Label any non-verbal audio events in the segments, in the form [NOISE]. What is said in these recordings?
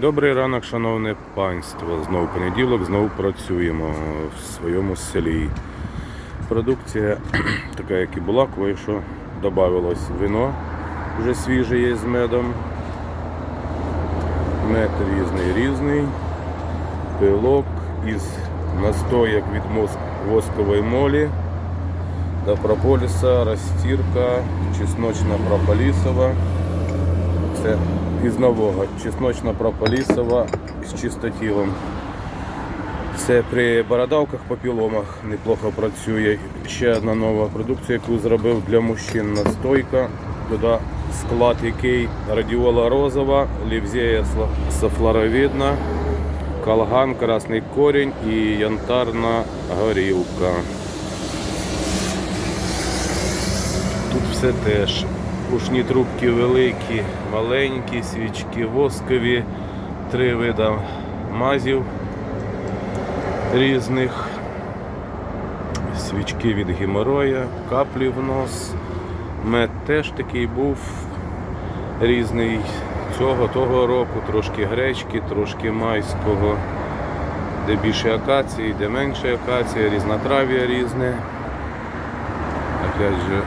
Добрий ранок, шановне панство. Знову понеділок, знову працюємо в своєму селі. Продукція [CLEARS THROAT] така, як і була, кое-що додавалось вино вже свіже є з медом. Мед різний різний. Пилок із настояк від воскової молі до прополіса, розтірка, чесночна прополісова. Це із нового чесночна прополісова з чистотілом. Це при бородавках папіломах неплохо працює. Ще одна нова продукція, яку зробив для мужчин настойка. Туди склад який радіола розова, лівзея сафлоровидна, калган, красний корінь і янтарна горілка. Тут все теж. Ушні трубки великі, маленькі, свічки воскові, три вида мазів різних, свічки від геморроя, каплі в нос. Мед теж такий був різний цього того року, трошки гречки, трошки майського, де більше акації, де менше акація, різнотрав'я різне. Опять же,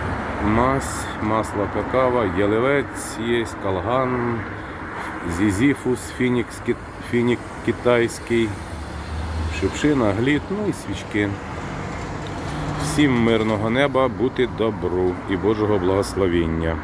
мазь, масло какао, ялевець є, калган, зізіфус, фінік, фінік китайський, шипшина, гліт, ну і свічки. Всім мирного неба, бути добру і Божого благословіння.